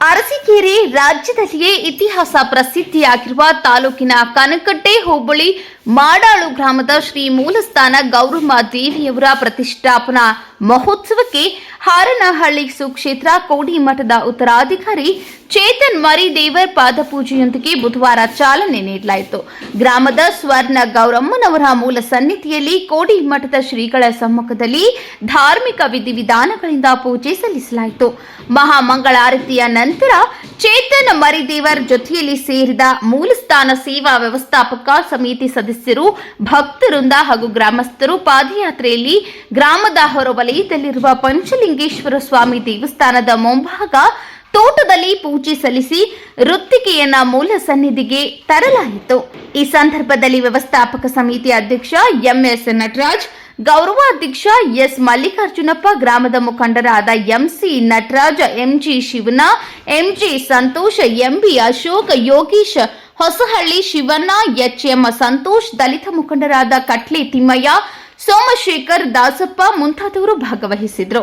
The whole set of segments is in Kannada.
ಅರಸೀಕೆರೆ ರಾಜ್ಯದಲ್ಲಿಯೇ ಇತಿಹಾಸ ಪ್ರಸಿದ್ಧಿಯಾಗಿರುವ ತಾಲೂಕಿನ ಕನಕಟ್ಟೆ ಹೋಬಳಿ ಮಾಡಾಳು ಗ್ರಾಮದ ಶ್ರೀ ಮೂಲಸ್ಥಾನ ಗೌರಮ್ಮ ದೇವಿಯವರ ಪ್ರತಿಷ್ಠಾಪನಾ ಮಹೋತ್ಸವಕ್ಕೆ ಹಾರನಹಳ್ಳಿ ಸುಕ್ಷೇತ್ರ ಕೋಡಿಮಠದ ಉತ್ತರಾಧಿಕಾರಿ ಚೇತನ್ ಮರಿದೇವರ್ ಪಾದಪೂಜೆಯೊಂದಿಗೆ ಬುಧವಾರ ಚಾಲನೆ ನೀಡಲಾಯಿತು. ಗ್ರಾಮದ ಸ್ವರ್ಣ ಗೌರಮ್ಮನವರ ಮೂಲ ಸನ್ನಿಧಿಯಲ್ಲಿ ಕೋಡಿಮಠದ ಶ್ರೀಗಳ ಸಮ್ಮುಖದಲ್ಲಿ ಧಾರ್ಮಿಕ ವಿಧಿವಿಧಾನಗಳಿಂದ ಪೂಜೆ ಸಲ್ಲಿಸಲಾಯಿತು. ಮಹಾಮಂಗಳಾರತಿಯ ನಂತರ ಚೇತನ್ ಮರಿದೇವರ್ ಜೊತೆಯಲ್ಲಿ ಸೇರಿದ ಮೂಲಸ್ಥಾನ ಸೇವಾ ವ್ಯವಸ್ಥಾಪಕ ಸಮಿತಿ ಸದಸ್ಯರು ಭಕ್ತರುಂದ ಹಾಗೂ ಗ್ರಾಮಸ್ಥರು ಪಾದಯಾತ್ರೆಯಲ್ಲಿ ಗ್ರಾಮದ ಹೊರವಲಯದಲ್ಲಿರುವ ಪಂಚಲಿಂಗೇಶ್ವರ ಸ್ವಾಮಿ ದೇವಸ್ಥಾನದ ಮುಂಭಾಗ ತೋಟದಲ್ಲಿ ಪೂಜೆ ಸಲ್ಲಿಸಿ ವೃತ್ತಿಕೆಯನ್ನ ಮೂಲ ಸನ್ನಿಧಿಗೆ ತರಲಾಯಿತು. ಈ ಸಂದರ್ಭದಲ್ಲಿ ವ್ಯವಸ್ಥಾಪಕ ಸಮಿತಿ ಅಧ್ಯಕ್ಷ ಎಂಎಸ್ ನಟರಾಜ್, ಗೌರವಾಧ್ಯಕ್ಷ ಎಸ್ ಮಲ್ಲಿಕಾರ್ಜುನಪ್ಪ, ಗ್ರಾಮದ ಮುಖಂಡರಾದ MC Nataraja, MG Shivana MG Santosha, MB Ashok, Yogish Hosahalli Shivanna, HM Santosh, ದಲಿತ ಮುಖಂಡರಾದ ಕಟ್ಲಿ ತಿಮ್ಮಯ್ಯ, ಸೋಮಶೇಖರ್ ದಾಸಪ್ಪ ಮುಂತಾದವರು ಭಾಗವಹಿಸಿದ್ರು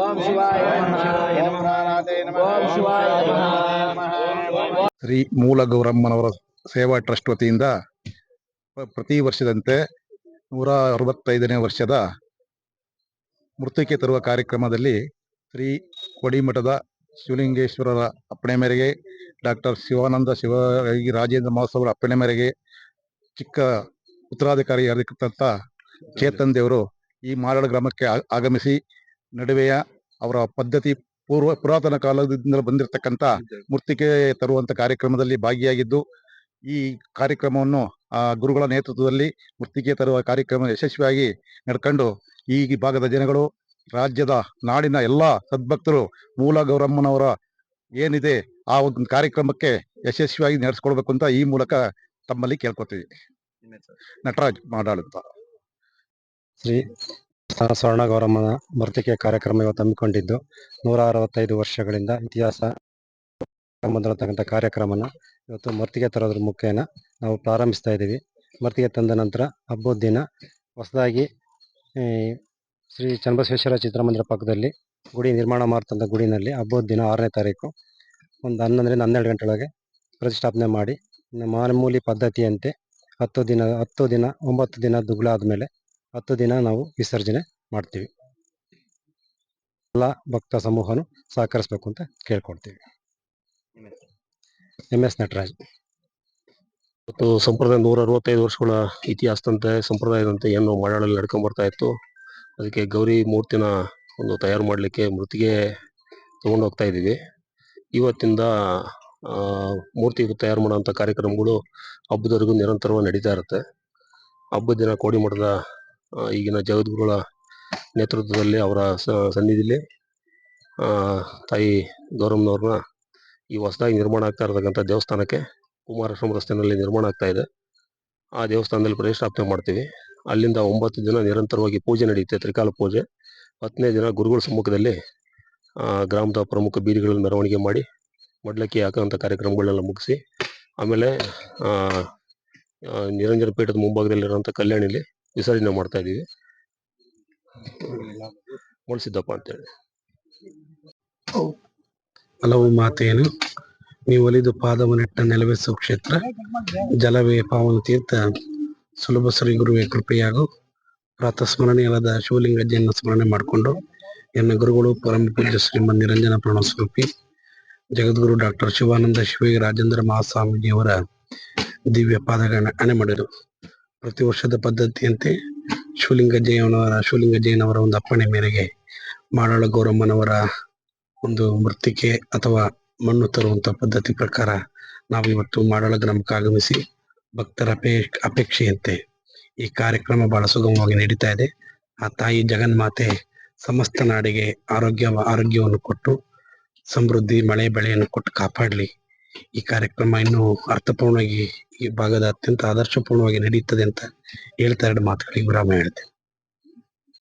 ಓಂ ಶಿವಾಯ ಶ್ರೀ ಮೂಲ ಗೌರಮ್ಮನವರ ಸೇವಾ ಟ್ರಸ್ಟ್ ವತಿಯಿಂದ ಪ್ರತಿ ವರ್ಷದಂತೆ ನೂರ ಅರವತ್ತೈದನೇ ವರ್ಷದ ಮೃತಿಕೆ ತರುವ ಕಾರ್ಯಕ್ರಮದಲ್ಲಿ ಶ್ರೀ ಕೊಡಿಮಠದ ಶಿವಲಿಂಗೇಶ್ವರರ ಅಪ್ಪಣೆ ಮೇರೆಗೆ ಡಾಕ್ಟರ್ ಶಿವಾನಂದ ಶಿವ ರಾಜೇಂದ್ರ ಮಹೋತ್ಸವರ ಅಪ್ಪಣೆ ಮೇರೆಗೆ ಚಿಕ್ಕ ಉತ್ತರಾಧಿಕಾರಿಯಾಗಿರ್ತಕ್ಕಂಥ ಚೇತನ್ ದೇವರು ಈ ಮಾರಾಳ ಗ್ರಾಮಕ್ಕೆ ಆಗಮಿಸಿ ನಡುವೆಯ ಅವರ ಪದ್ಧತಿ ಪೂರ್ವ ಪುರಾತನ ಕಾಲದಿಂದ ಬಂದಿರತಕ್ಕಂಥ ಮೂರ್ತಿಕೆ ತರುವಂತ ಕಾರ್ಯಕ್ರಮದಲ್ಲಿ ಭಾಗಿಯಾಗಿದ್ದು ಈ ಕಾರ್ಯಕ್ರಮವನ್ನು ಆ ಗುರುಗಳ ನೇತೃತ್ವದಲ್ಲಿ ಮೂರ್ತಿಕೆ ತರುವ ಕಾರ್ಯಕ್ರಮ ಯಶಸ್ವಿಯಾಗಿ ನಡ್ಕೊಂಡು ಈ ಭಾಗದ ಜನಗಳು ರಾಜ್ಯದ ನಾಡಿನ ಎಲ್ಲಾ ಸದ್ಭಕ್ತರು ಮೂಲ ಗೌರಮ್ಮನವರ ಏನಿದೆ ಆ ಒಂದು ಕಾರ್ಯಕ್ರಮಕ್ಕೆ ಯಶಸ್ವಿಯಾಗಿ ನಡೆಸ್ಕೊಳ್ಬೇಕು ಅಂತ ಈ ಮೂಲಕ ತಮ್ಮಲ್ಲಿ ಕೇಳ್ಕೊತೀವಿ ನಟರಾಜ್ ಮಾಡಾಳುತ್ತ ಶ್ರೀ ಸ್ವರ್ಣ ಗೌರಮ್ಮನ ಮೃತಿಕೆ ಕಾರ್ಯಕ್ರಮ ಇವತ್ತು ಹಮ್ಮಿಕೊಂಡಿದ್ದು ನೂರ ಅರವತ್ತೈದು ವರ್ಷಗಳಿಂದ ಇತಿಹಾಸ ಬಂದಿರತಕ್ಕಂಥ ಕಾರ್ಯಕ್ರಮನ ಇವತ್ತು ಮರ್ತಿಗೆ ತರೋದ್ರ ಮುಖೇನ ನಾವು ಪ್ರಾರಂಭಿಸ್ತಾ ಇದ್ದೀವಿ. ಮರ್ತಿಗೆ ತಂದ ನಂತರ ಹಬ್ಬದ ದಿನ ಹೊಸದಾಗಿ ಶ್ರೀ ಚನ್ನಬಸವೇಶ್ವರ ಚಿತ್ರಮಂದಿರ ಪಕ್ಕದಲ್ಲಿ ಗುಡಿ ನಿರ್ಮಾಣ ಮಾಡ್ತಂಥ ಗುಡಿನಲ್ಲಿ ಹಬ್ಬದ ದಿನ ಆರನೇ ತಾರೀಕು ಒಂದು ಹನ್ನೊಂದರಿಂದ ಹನ್ನೆರಡು ಗಂಟೆಯೊಳಗೆ ಪ್ರತಿಷ್ಠಾಪನೆ ಮಾಡಿ ಮಾಮೂಲಿ ಪದ್ಧತಿಯಂತೆ ಹತ್ತು ದಿನ ಹತ್ತು ದಿನ, ಒಂಬತ್ತು ದಿನ ದುಗ್ಲಾದ್ಮೇಲೆ ಹತ್ತು ದಿನ ನಾವು ವಿಸರ್ಜನೆ ಮಾಡ್ತೀವಿ. ಎಲ್ಲ ಭಕ್ತ ಸಮೂಹನು ಸಹಕರಿಸಬೇಕು ಅಂತ ಕೇಳ್ಕೊಡ್ತೀವಿ ಎಂ ಎಸ್ ನಟರಾಜ್. ಮತ್ತು ಸಂಪ್ರದಾಯ ನೂರ ಅರವತ್ತೈದು ವರ್ಷಗಳ ಇತಿಹಾಸದಂತೆ ಸಂಪ್ರದಾಯದಂತೆ ಏನು ಮಾಡಾಳಲ್ಲಿ ನಡ್ಕೊಂಡ್ ಬರ್ತಾ ಇತ್ತು. ಅದಕ್ಕೆ ಗೌರಿ ಮೂರ್ತಿನ ಒಂದು ತಯಾರು ಮಾಡಲಿಕ್ಕೆ ಮೃತಿಗೆ ತಗೊಂಡು ಹೋಗ್ತಾ ಇದ್ದೀವಿ. ಇವತ್ತಿಂದ ಮೂರ್ತಿ ತಯಾರು ಮಾಡುವಂಥ ಕಾರ್ಯಕ್ರಮಗಳು ಹಬ್ಬದವರೆಗೂ ನಿರಂತರವಾಗಿ ನಡೀತಾ ಇರುತ್ತೆ. ಹಬ್ಬದ ದಿನ ಕೋಡಿಮಠದ ಈಗಿನ ಜಗದ್ಗುರುಗಳ ನೇತೃತ್ವದಲ್ಲಿ ಅವರ ಸ- ಸನ್ನಿಧಿಲಿ ತಾಯಿ ಗೌರಮ್ಮನವ್ರನ್ನ ಈ ಹೊಸದಾಗಿ ನಿರ್ಮಾಣ ಆಗ್ತಾ ಇರತಕ್ಕಂಥ ದೇವಸ್ಥಾನಕ್ಕೆ ಕುಮಾರಸ್ವಾಮಿ ರಸ್ತೆಯಲ್ಲಿ ನಿರ್ಮಾಣ ಆಗ್ತಾ ಇದೆ. ಆ ದೇವಸ್ಥಾನದಲ್ಲಿ ಪ್ರತಿಷ್ಠಾಪನೆ ಮಾಡ್ತೀವಿ. ಅಲ್ಲಿಂದ ಒಂಬತ್ತು ದಿನ ನಿರಂತರವಾಗಿ ಪೂಜೆ ನಡೆಯುತ್ತೆ, ತ್ರಿಕಾಲ ಪೂಜೆ. ಹತ್ತನೇ ದಿನ ಗುರುಗಳ ಸಮ್ಮುಖದಲ್ಲಿ ಗ್ರಾಮದ ಪ್ರಮುಖ ಬೀದಿಗಳನ್ನು ಮೆರವಣಿಗೆ ಮಾಡಿ, ಮಡ್ಲಕ್ಕಿ ಹಾಕೋಂಥ ಕಾರ್ಯಕ್ರಮಗಳನ್ನೆಲ್ಲ ಮುಗಿಸಿ, ಆಮೇಲೆ ನಿರಂಜನ ಪೀಠದ ಮುಂಭಾಗದಲ್ಲಿರುವಂಥ ಕಲ್ಯಾಣಿಲಿ ವಿಸರ್ಜನೆ ಮಾಡ್ತಾ ಇದ್ದೀವಿ ಮುಳ್ಸಿದ್ದಪ್ಪ ಅಂತೇಳಿ. ಹಲವು ಮಾತೇನು ನೀವು ಒಲಿದು ಪಾದವನಿಟ್ಟ ನೆಲವೇ ಸುಕ್ಷೇತ್ರ ಜಲವೇ ಪಾವನ ತೀರ್ಥ, ಸುಲಭ ಶ್ರೀ ಗುರುವೇ ಕೃಪೆಯಾಗು. ಶಿವಲಿಂಗ ಜಯನ ಸ್ಮರಣೆ ಮಾಡಿಕೊಂಡು, ಎನ್ನ ಗುರುಗಳು ಪರಮ ಪೂಜ್ಯ ಶ್ರೀಮನ್ ನಿರಂಜನ ಪ್ರಣವ ಸ್ವರೂಪಿ ಜಗದ್ಗುರು ಡಾಕ್ಟರ್ ಶಿವಾನಂದ ಶಿವೈ ರಾಜೇಂದ್ರ ಮಹಾಸ್ವಾಮೀಜಿಯವರ ದಿವ್ಯ ಪಾದಗಳನ್ನ ಅಣೆ ಮಾಡಿದರು. ಪ್ರತಿ ವರ್ಷದ ಪದ್ಧತಿಯಂತೆ ಶಿವಲಿಂಗ ಜಯನವರ ಶಿವಲಿಂಗ ಜಯನವರ ಒಂದು ಅಪ್ಪಣೆ ಮೇರೆಗೆ ಮಾಡಾಳ ಗೌರಮ್ಮನವರ ಒಂದು ಮೃತ್ತಿಕೆ ಅಥವಾ ಮಣ್ಣು ತರುವಂತ ಪದ್ಧತಿ ಪ್ರಕಾರ ನಾವು ಇವತ್ತು ಮಾಡಾಳ ಗ್ರಾಮಕ್ಕೆ ಆಗಮಿಸಿ ಭಕ್ತರ ಅಪೇ, ಅಪೇಕ್ಷೆಯಂತೆ ಈ ಕಾರ್ಯಕ್ರಮ ಬಹಳ ಸುಗಮವಾಗಿ ನಡೀತಾ ಇದೆ. ಆ ತಾಯಿ ಜಗನ್ಮಾತೆ ಸಮಸ್ತ ನಾಡಿಗೆ ಆರೋಗ್ಯ ಆರೋಗ್ಯವನ್ನು ಕೊಟ್ಟು ಸಮೃದ್ಧಿ, ಮಳೆ, ಬೆಳೆಯನ್ನು ಕೊಟ್ಟು ಕಾಪಾಡಲಿ. ಈ ಕಾರ್ಯಕ್ರಮ ಇನ್ನೂ ಅರ್ಥಪೂರ್ಣವಾಗಿ ಈ ಭಾಗದ ಅತ್ಯಂತ ಆದರ್ಶಪೂರ್ಣವಾಗಿ ನಡೆಯುತ್ತದೆ ಅಂತ ಹೇಳ್ತಾ ಎರಡು ಮಾತುಗಳಿಗೆ ವಿರಾಮ ಹೇಳ್ತೇನೆ.